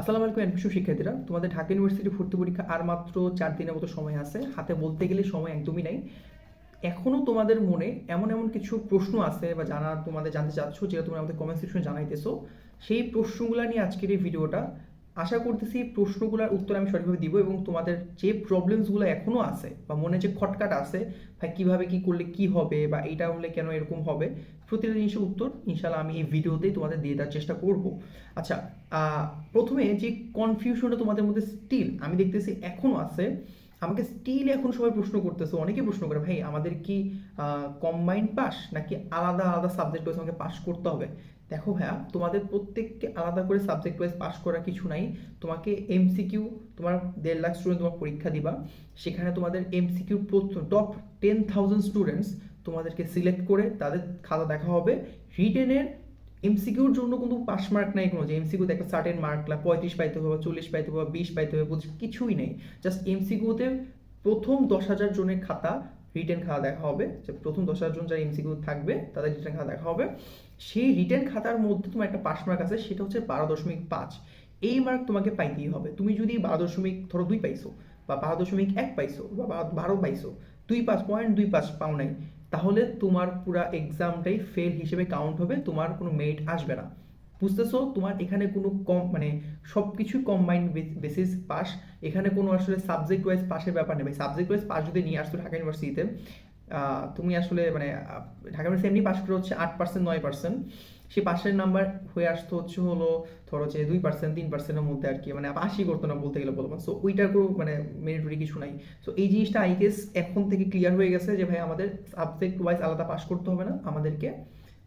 আসসালামু আলাইকুম এনপিসু শিক্ষার্থীরা তোমাদের ঢাকা ইউনিভার্সিটি ভর্তি পরীক্ষা আর মাত্র চার দিনের মতো সময় আছে। হাতে বলতে গেলে সময় একদমই নাই। এখনও তোমাদের মনে এমন এমন কিছু প্রশ্ন আছে বা জানা তোমাদের জানতে চাচ্ছ, যেটা তোমরা আমাদের কমেন্ট সেকশনে জানাইতেছো। সেই প্রশ্নগুলো নিয়ে আজকের এই ভিডিওটা আশা করতেছি প্রশ্নগুলোর উত্তর আমি সঠিকভাবে দিব এবং তোমাদের যে প্রবলেমসগুলো এখনও আছে বা মনে যে খটকাট আছে, ভাই কীভাবে কী করলে কি হবে বা এইটা হলে কেন এরকম হবে, প্রতিটা জিনিসের উত্তর ইনশাল্লাহ আমি এই ভিডিওতেই তোমাদের দিয়ে দেওয়ার চেষ্টা করব। আচ্ছা প্রথমে যে কনফিউশনটা তোমাদের মধ্যে স্টিল আমি দেখতেছি এখনও আছে, আমাকে স্টিল এখন সবাই প্রশ্ন করতেছে অনেকে প্রশ্ন করে, ভাই, আমাদের কি কম্বাইন্ড পাস নাকি আলাদা আলাদা সাবজেক্ট ওয়াইজ আমাকে পাস করতে হবে? দেখো ভাইয়া, তোমাদের প্রত্যেককে আলাদা করে সাবজেক্ট ওয়াইজ পাস করা কিছু নাই। তোমাকে এমসিকিউ তোমার দেড় লাখ স্টুডেন্ট তোমার পরীক্ষা দিবা। সেখানে তোমাদের MCQ top ten thousand students তোমাদেরকে সিলেক্ট করে তাদের খাতা দেখা হবে। রিটেনের এমসিকিউর জন্য কিন্তু পাস মার্ক নাই কোনো। যে এমসিকিউতে একটা সার্টেন মার্ক পঁয়ত্রিশ পাইতে হবে, চল্লিশ পাইতে হবে, বিশ পাইতে হবে কিছুই নেই। জাস্ট এমসিকিউতে প্রথম দশ হাজার জনের খাতা রিটেন খাতা দেখা হবে। যে প্রথম দশ জন যারা এমসিকিউ থাকবে, তাদের রিটেন খাতা দেখা হবে। সেই রিটেন খাতার মধ্যে তোমার একটা পাস মার্ক আছে, সেটা হচ্ছে বারো দশমিক পাঁচ। এই মার্ক তোমাকে পাইতেই হবে। তুমি যদি বারো দশমিক, ধরো দুই পাইছো, বা বারো দশমিক এক পাইছো, বা- বারো পাইছো, দুই পাঁচ পয়েন্ট দুই পাঁচ পাও নাই, তাহলে তোমার পুরা এক্সামটাই ফেল হিসেবে কাউন্ট হবে, তোমার কোনো মেরিট আসবে না। বুঝতেছো? তোমার এখানে কোনো কম মানে সব কিছুই কম্বাইন্ড বেসিস পাস। এখানে কোনো আসলে সাবজেক্ট ওয়াইজ পাসের ব্যাপার নেই সাবজেক্ট ওয়াইজ পাস যদি নিয়ে আসতো ঢাকা ইউনিভার্সিটিতে তুমি আসলে মানে ঢাকা ইউনিভার্সিটি এমনি পাস করে হচ্ছে আট পার্সেন্ট নয় পার্সেন্ট সেই পাশের নাম্বার হয়ে আসতো হচ্ছে হলো, ধরো যে দুই পার্সেন্ট তিন পার্সেন্টের মধ্যে আর কি মানে পাশই করতো না বলতে গেলে বলব। সো ওইটার কোনো মানে মেরিটরি কিছু নাই। সো এই জিনিসটা আই গেস এখন থেকে ক্লিয়ার হয়ে গেছে যে ভাই আমাদের সাবজেক্ট ওয়াইজ আলাদা পাস করতে হবে না আমাদেরকে।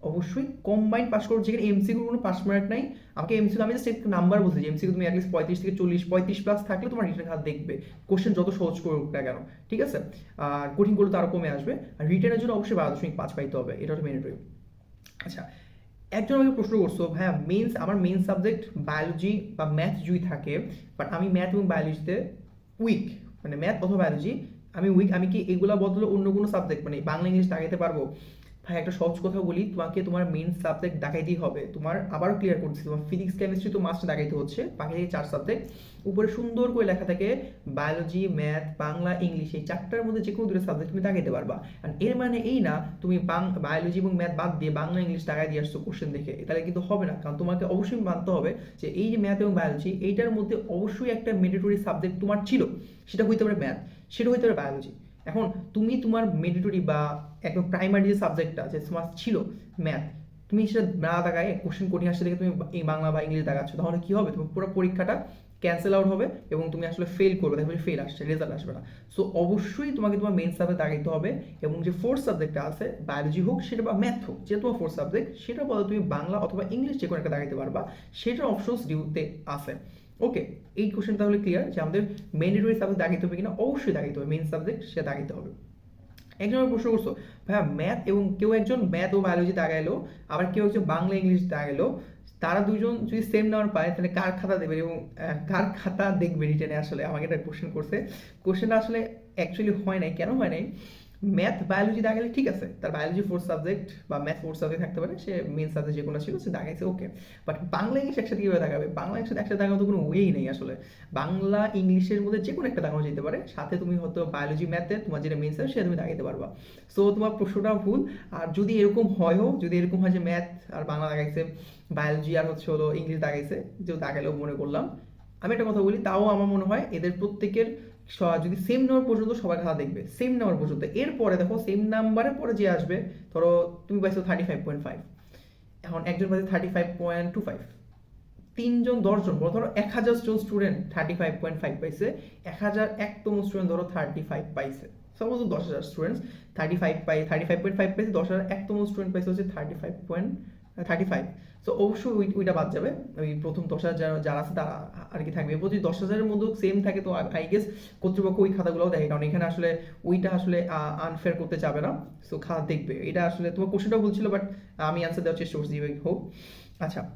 অবশ্যই কম্বাইন পাস করো, যেখানে এমসিকিউ কোনো পাস মার্ক নাই। আমাকে এমসিকিউ আমি জাস্ট নাম্বার বলছি এমসিকিউ তুমি অ্যাটলিস্ট পঁয়ত্রিশ থেকে চল্লিশ, পঁয়ত্রিশ প্লাস থাকলে তোমার রিটার্ন খাত দেখবে। কোশ্চেন যত সহজ করুক না কেন, ঠিক আছে? আর কঠিন করলে তো আরও কমে আসবে। আর রিটার্নের জন্য অবশ্যই বারো দশমিক পাঁচ পাইতে হবে, এটা হচ্ছে মেরিটরি আচ্ছা একজন আমাকে প্রশ্ন করছ ভাইয়া মেন্স আমার মেন সাবজেক্ট বায়োলজি বা ম্যাথ যদি থাকে বাট আমি ম্যাথ এবং বায়োলজিতে উইক মানে ম্যাথ অথবা বায়োলজি আমি উইক আমি কি এগুলা বদলে অন্য কোনো সাবজেক্ট মানে বাংলা, ইংলিশ দাগাইতে পারব? ভাই একটা সহজ কথা বলি, তোমাকে তোমার মেন সাবজেক্ট দেখাইতেই হবে। তোমার আবারও ক্লিয়ার করছি তোমার ফিজিক্স কেমিস্ট্রি তো মাস্ট দেখাইতে হচ্ছে বাকি চার সাবজেক্ট উপরে সুন্দর করে লেখা থাকে বায়োলজি ম্যাথ বাংলা ইংলিশ এই চারটার মধ্যে যে কোনো দুটো সাবজেক্ট তুমি দাগাইতে পারবা। আর এর মানে এই না, তুমি বায়োলজি এবং ম্যাথ বাদ দিয়ে বাংলা ইংলিশ দাগাই দিয়ে আসছো কোশ্চেন দেখে। তাহলে কিন্তু হবে না, কারণ তোমাকে অবশ্যই মানতে হবে যে এই যে ম্যাথ এবং বায়োলজি এইটার মধ্যে অবশ্যই একটা মেডিটরি সাবজেক্ট তোমার ছিল, সেটা হইতে পারে ম্যাথ সেটা হইতে পারে বায়োলজি এখন তুমি তোমার মেডিটরি বা একদম প্রাইমারি যে সাবজেক্টটা যে তোমার ছিল ম্যাথ তুমি সেটা না দাগায় কোশ্চেন কঠিন আসছে দেখে তুমি এই বাংলা বা ইংলিশ দাগাচ্ছ তাহলে কি হবে? তোমার পুরো পরীক্ষাটা ক্যান্সেল আউট হবে এবং তুমি আসলে ফেল করবে, দেখবে ফেল আসছে রেজাল্ট আসবে না। সো অবশ্যই তোমাকে তোমার মেন সাবজেক্ট দাগাইতে হবে এবং যে ফোর্থ সাবজেক্টটা আছে বায়োলজি হোক, সেটা বা ম্যাথ হোক, যে তোমার ফোর্থ সাবজেক্ট সেটা বলে তুমি বাংলা অথবা ইংলিশ যে কোনো একটা দাগাইতে পারবা, সেটার অপশনস ডিউতে আছে। ওকে এই কোশ্চেন তাহলে ক্লিয়ার যে আমাদের মেন্ডেটরি সাবজেক্ট দাগাইতে হবে কিনা? অবশ্যই দাগাইতে হবে মেন সাবজেক্ট সেটা দাগাইতে হবে। একজন প্রশ্ন করছ, ভাইয়া ম্যাথ এবং কেউ একজন ম্যাথ ও বায়োলজি দাগাইলো, আবার কেউ একজন বাংলা ইংলিশ দাগাইলো, তারা দুজন যদি সেম নাম্বার পায়, তাহলে কার খাতা দেবে? এবং কার খাতা দেখবে রিটেনে আসলে? আমাকে একটা কোশ্চেন করছে। কোশ্চেনটা আসলে অ্যাকচুয়ালি হয় নাই। কেন হয় নাই? ম্যাথ বায়োলজি দাগালে ঠিক আছে। তার বায়োলজি ফোর্থ সাবজেক্ট বা ম্যাথ ফোর্থ সাবজেক্ট থাকতে পারে, সে মেন সাবজেক্ট যে কোনো ছিল সে দাগাইছে ওকে বাট বাংলা ইংলিশ একসাথে কীভাবে দাগাবে বাংলা একসাথে একসাথে দাগানো তো কোনো ওয়েই নেই আসলে। বাংলা ইংলিশের মধ্যে যে কোনো একটা দাগানো যেতে পারে। সাথে তুমি হয়তো বায়োলজি ম্যাথে তোমার যেটা মেন সাবজেক্ট সেটা তুমি দাগাইতে পারবা। সো তোমার প্রশ্নটা ভুল। আর যদি এরকম হয়ও যদি এরকম হয় যে ম্যাথ আর বাংলা দাগাইছে বায়োলজি আর হচ্ছে হলো ইংলিশ দাগাইছে যে দাগাইলেও মনে করলাম। আমি একটা কথা বলি, তাও আমার মনে হয় এদের প্রত্যেকের স- যদি সেম নাম্বার পর্যন্ত সবাই খাতা দেখবে সেম নাম্বার পর্যন্ত। এরপরে দেখো সেম নাম্বারের পরে যে আসবে, ধরো তুমি পাইছো থার্টি ফাইভ পয়েন্ট ফাইভ এখন একজন পাইছে thirty five point two five তিনজন, দশজন, বলো ধরো এক হাজার জন student thirty five point five পাইছে, এক হাজার একতম স্টুডেন্ট ধরো থার্টি ফাইভ পাইছে। সাপোজ দশ হাজার স্টুডেন্টস থার্টি ফাইভ পাই থার্টি ফাইভ পয়েন্ট ফাইভ পাইছে, দশ হাজার একতম স্টুডেন্ট পাইছে হচ্ছে thirty five point thirty five so অবশ্যই ওই ওইটা বাদ যাবে। ওই প্রথম দশ হাজার যারা- আছে, তারা আর কি থাকবে। যদি দশ হাজারের মধ্যে সেম থাকে তো আই গেস কর্তৃপক্ষ ওই খাতাগুলোও দেখে। কারণ এখানে আসলে ওইটা আসলে আনফেয়ার করতে যাবে না। সো খাতা দেখবে। এটা আসলে তোমার কোশ্চেনটা বলছিল বাট আমি অ্যান্সার দেওয়ার চেষ্টা করছি হোক। আচ্ছা।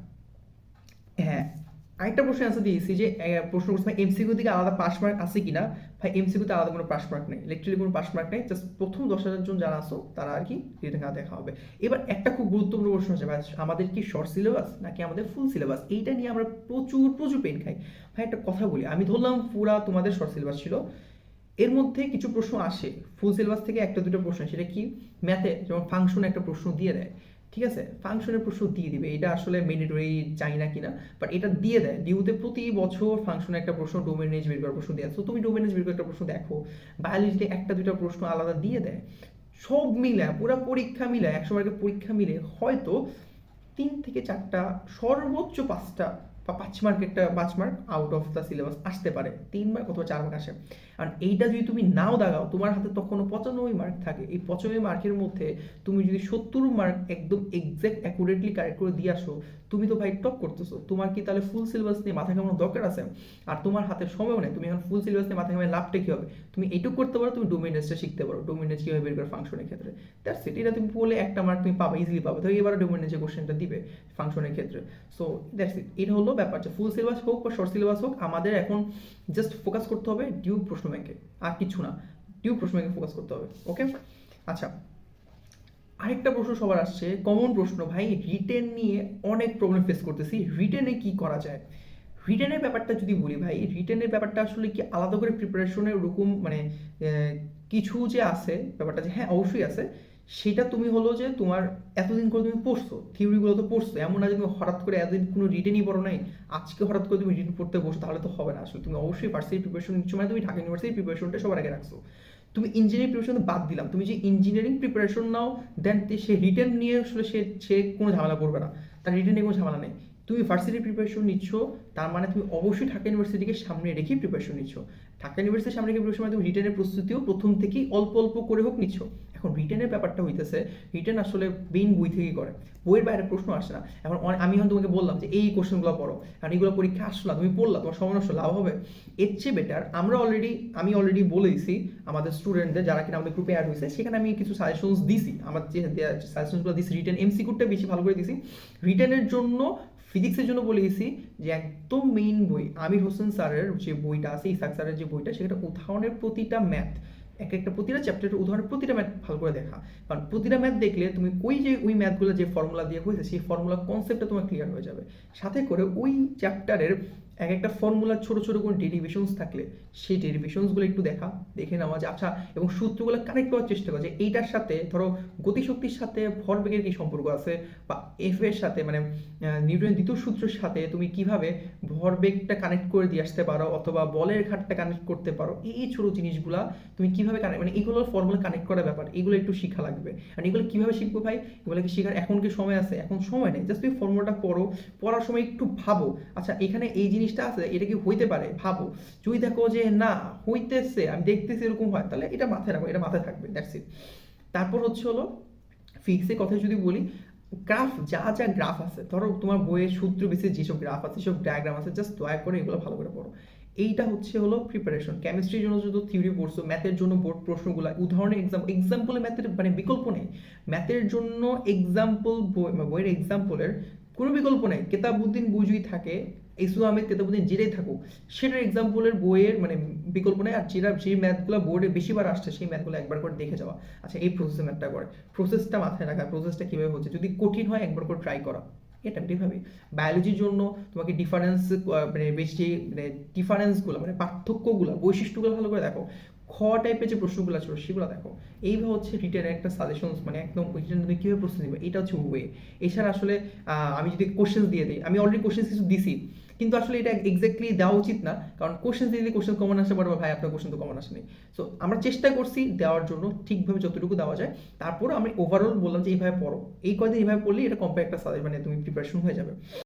হ্যাঁ। আরেকটা প্রশ্ন অ্যান্সার দিয়েছি যে প্রশ্ন করছে এমসিকিউ থেকে আলাদা পাস মার্ক আছে কিনা? ভাই এমসিকিউতে আলাদা কোনো পাস মার্ক নেই। লিটারালি কোনো পাস মার্ক নেই। জাস্ট প্রথম দশ হাজার জন যারা আসো তারা আর কি রিটেন দেখা হবে। এবার একটা খুব গুরুত্বপূর্ণ প্রশ্ন আছে, ভাই, আমাদের কি শর্ট সিলেবাস নাকি আমাদের ফুল সিলেবাস এইটা নিয়ে আমরা প্রচুর প্রচুর পেন খাই। ভাই, একটা কথা বলি, আমি ধরলাম পুরা তোমাদের শর্ট সিলেবাস ছিল। এর মধ্যে কিছু প্রশ্ন আসে। ফুল সিলেবাস থেকে একটা দুটো প্রশ্ন সেটা কি? ম্যাথে যেমন ফাংশন একটা প্রশ্ন দিয়ে দেয়। ঠিক আছে? ফাংশনের প্রশ্ন দিয়ে দিবে। এটা আসলে মেন্ডেটরি চাই না কিনা বাট এটা দিয়ে দেয়। ডিউতে প্রতি বছর ফাংশনে একটা প্রশ্ন ডোমেন এজ বের করার প্রশ্ন দেয় তো তুমি ডোমেন এজ বের করার একটা প্রশ্ন দেখো। বায়োলজিতে একটা দুটো প্রশ্ন আলাদা দিয়ে দেয়। সব মিলে পুরো পরীক্ষা মিলে একশো মার্কের পরীক্ষা মিলে হয়তো তিন থেকে চারটা, সর্বোচ্চ পাঁচটা বা পাঁচ মার্ক একটা পাঁচ mark out of the syllabus আসতে পারে। তিন মার্ক অথবা চার মার্ক আসে। আর এইটা যদি তুমি নাও দাগাও, তোমার হাতে তখনও পঁচানব্বই মার্ক থাকে। এই পঁচানব্বই মার্কের মধ্যে তুমি যদি সত্তর মার্ক একদম এক্সাক্ট অ্যাকুরেটলি কারেক্ট করে দিয়ে আসো, তুমি তো ভাই টপ করতেছো। তোমার কি তাহলে ফুল সিলেবাস নিয়ে মাথা ঘামানোর দরকার আছে? আর তোমার হাতে সময়ও নেই। তুমি এখন ফুল সিলেবাস নিয়ে মাথা ঘামায় লাভটা কী হবে? তুমি এইটুকু করতে পারো, তুমি ডোমিনেন্সটা শিখতে পারো। ডোমিনেন্স কীভাবে বের করে ফাংশনের ক্ষেত্রে? দ্যাটস ইট এটা তুমি বলে একটা মার্ক তুমি পাবে ইজিলি পাবে। তো এবার ডোমিনেন্সের কোশ্চেনটা দিবে ফাংশনের ক্ষেত্রে। সো দ্যাটস ইট এটা হলো ব্যাপারটা ফুল সিলেবাস হোক বা শর্ট সিলেবাস হোক, আমাদের এখন জাস্ট ফোকাস করতে হবে ডিউ প্রশ্ন ব্যাংকে আর কিছু না। ডিউ প্রশ্ন ব্যাংকে ফোকাস করতে হবে ওকে আচ্ছা আরেকটা প্রশ্ন সবার আসছে কমন প্রশ্ন, ভাই রিটেন নিয়ে অনেক প্রবলেম ফেস করতেছি। রিটেনে কি করা যায়? রিটেনের ব্যাপারটা যদি বলি, ভাই রিটেনের ব্যাপারটা আসলে কি আলাদা করে প্রিপারেশনের ওরকম মানে কিছু যে আছে, ব্যাপারটা যে হ্যাঁ অবশ্যই আছে। সেটা তুমি হলো যে তোমার এতদিন করে তুমি পড়ছো থিওরিগুলো তো পড়ছো, এমন না যে তুমি হঠাৎ করে এতদিন কোনো রিটেনই পড়ো নাই, আজকে হঠাৎ করে তুমি রিটেন পড়তে বসো, তাহলে তো হবে না। আসলে তুমি অবশ্যই ভার্সিটি প্রিপারেশন নিচ্ছ মানে তুমি ঢাকা ইউনিভার্সিটি প্রিপারেশনটা সবার আগে রাখছো। তুমি ইঞ্জিনিয়ারিং প্রিপারেশন বাদ দিলাম। তুমি যে ইঞ্জিনিয়ারিং প্রিপারেশন নাও দেন সে রিটেন নিয়ে আসলে সে সে কোনো ঝামেলা করবে না। তার রিটেন কোনো ঝামেলা নেই। তুমি ভার্সিটি প্রিপারেশন নিচ্ছ, তার মানে তুমি অবশ্যই ঢাকা ইউনিভার্সিটিকে সামনে রেখেই প্রিপারেশন নিচ্ছ। ঢাকা ইউনিভার্সিটির সামনে রেখে প্রিপারেশন মানে তুমি রিটেনের প্রস্তুতিও প্রথম থেকেই অল্প অল্প করে হোক নিচ্ছ। এখন রিটেনের ব্যাপারটা হইতেছে রিটেন আসলে মেইন বই থেকেই করে, বইয়ের বাইরে প্রশ্ন আসে না। এখন আমি এখন তোমাকে বললাম যে এই কোশ্চেনগুলো পড়ো, কারণ এগুলো পরীক্ষা আসলো, তুমি পড়লা, তোমার সময় নষ্ট, লাভ হবে। এর চেয়ে বেটার আমরা অলরেডি আমি অলরেডি বলেইছি আমাদের স্টুডেন্টদের যারা কিনা আমাদের গ্রুপে অ্যাড হয়েছে সেখানে আমি কিছু সাজেশনস দিছি। আমার যে সাজেশনসগুলো দিছি রিটেন এমসিকিউটা বেশি ভালো করে দিছি। রিটেনের জন্য ফিজিক্সের জন্য বলে গেছি যে একদম মেইন বই, আমির হোসেন স্যারের যে বইটা আছে, ইসাক স্যারের যে বইটা, সেটা উদাহরণের প্রতিটা ম্যাথ এক একটা প্রতিটা চ্যাপ্টারের উদাহরণ প্রতিটা ম্যাথ ভালো করে দেখা। কারণ প্রতিটা ম্যাথ দেখলে তুমি ওই যে ওই ম্যাথগুলো যে ফর্মুলা দিয়ে হয়েছে, সেই ফর্মুলা কনসেপ্টটা তোমার ক্লিয়ার হয়ে যাবে। সাথে করে ওই চ্যাপ্টারের এক একটা ফর্মুলার ছোট ছোট কোনো ডেরিভেশনস থাকলে সেই ডেরিভেশনসগুলো একটু দেখা, দেখে নেওয়া যে আচ্ছা এবং সূত্রগুলো কানেক্ট করার চেষ্টা করা যে এইটার সাথে ধরো গতিশক্তির সাথে ভরবেগের কি সম্পর্ক আছে? বা এফ এর সাথে মানে নিউটনের দ্বিতীয় সূত্রের সাথে তুমি কীভাবে ভরবেগটা কানেক্ট করে দিয়ে আসতে পারো? অথবা বলের ঘাটটা কানেক্ট করতে পারো? এই ছোট জিনিসগুলা তুমি কীভাবে কানেক্ট মানে এগুলো ফর্মুলা কানেক্ট করার ব্যাপার, এগুলো একটু শিখা লাগবে। আর এগুলো কীভাবে শিখব ভাই? এগুলো কি শেখার এখন কি সময় আছে? এখন সময় নেই। জাস্ট তুমি ফর্মুলাটা পড়ো। পড়ার সময় একটু ভাবো। আচ্ছা এখানে এই জিনিসটা আছে, এটা কি হইতে পারে? ভাবো। যদি দেখো যে না, হইতেছে, আমি দেখতেছি এরকম হয়, তাহলে এটা মাথায় রাখো, এটা মাথায় থাকবে দ্যাটস ইট তারপর হচ্ছে হলো ফিক্সের কথা যদি বলি গ্রাফ যা যা গ্রাফ আছে, ধরো তোমার বইয়ের সূত্র বেসিস যেসব গ্রাফ আছে সেসব ডায়াগ্রাম আছে জাস্ট দয়া করে এগুলো ভালো করে পড়ো। এইটা হচ্ছে হলো প্রিপারেশন কেমিস্ট্রির জন্য যদি থিওরি পড়ছো ম্যাথের জন্য বোর্ড প্রশ্নগুলো, উদাহরণের এক্সাম এক্সাম্পলে ম্যাথের মানে বিকল্প নেই। ম্যাথের জন্য এক্সাম্পল বই, বইয়ের এক্সাম্পলের কোনো বিকল্প নেই। কেতাবুদ্দিন যদি থাকে ইসু আহমেদ কেতাবুদ্দিন জিরেই থাকুক। সেটার এক্সাম্পলের বইয়ের মানে বিকল্প নেই আর যেটা যে ম্যাথগুলো বোর্ডে বেশিবার আসছে, সেই ম্যাথগুলো একবার করে দেখে যাওয়া। আচ্ছা এই প্রসেস ম্যাথটা করে। প্রসেসটা মাথায় রাখা প্রসেসটা কীভাবে হচ্ছে? যদি কঠিন হয়, একবার করে ট্রাই করা। এটা এভাবে বায়োলজির জন্য তোমাকে ডিফারেন্স মানে বেশি মানে ডিফারেন্সগুলো মানে পার্থক্যগুলো, বৈশিষ্ট্যগুলো ভালো করে দেখো। খ টাইপের যে প্রশ্নগুলো ছিল, সেগুলো দেখো। এইভাবে হচ্ছে রিটেনের একটা সাজেশনস মানে একদম রিটেন তুমি কীভাবে প্রশ্ন দিবে, এটা হচ্ছে ওয়ে এছাড়া আসলে আমি যদি কোশ্চেন দিয়ে দিই, আমি অলরেডি কোশ্চেন কিছু দিছি, কিন্তু আসলে এটা এক্স্যাক্টলি দেওয়া উচিত না, কারণ কোশ্চেন দিয়ে দিলে কোশ্চেন কমন আসতে পারবে ভাই, আপনার কোশ্চেন তো কমন আসেনি। সো আমরা চেষ্টা করছি দেওয়ার জন্য, ঠিকভাবে যতটুকু দেওয়া যায়। তারপর আমি ওভারঅল বললাম যে, এইভাবে পড়ো। এই কয়দিন এইভাবে পড়লে এটা কম্পেয়ার একটা সাজে মানে তুমি প্রিপারেশন হয়ে যাবে।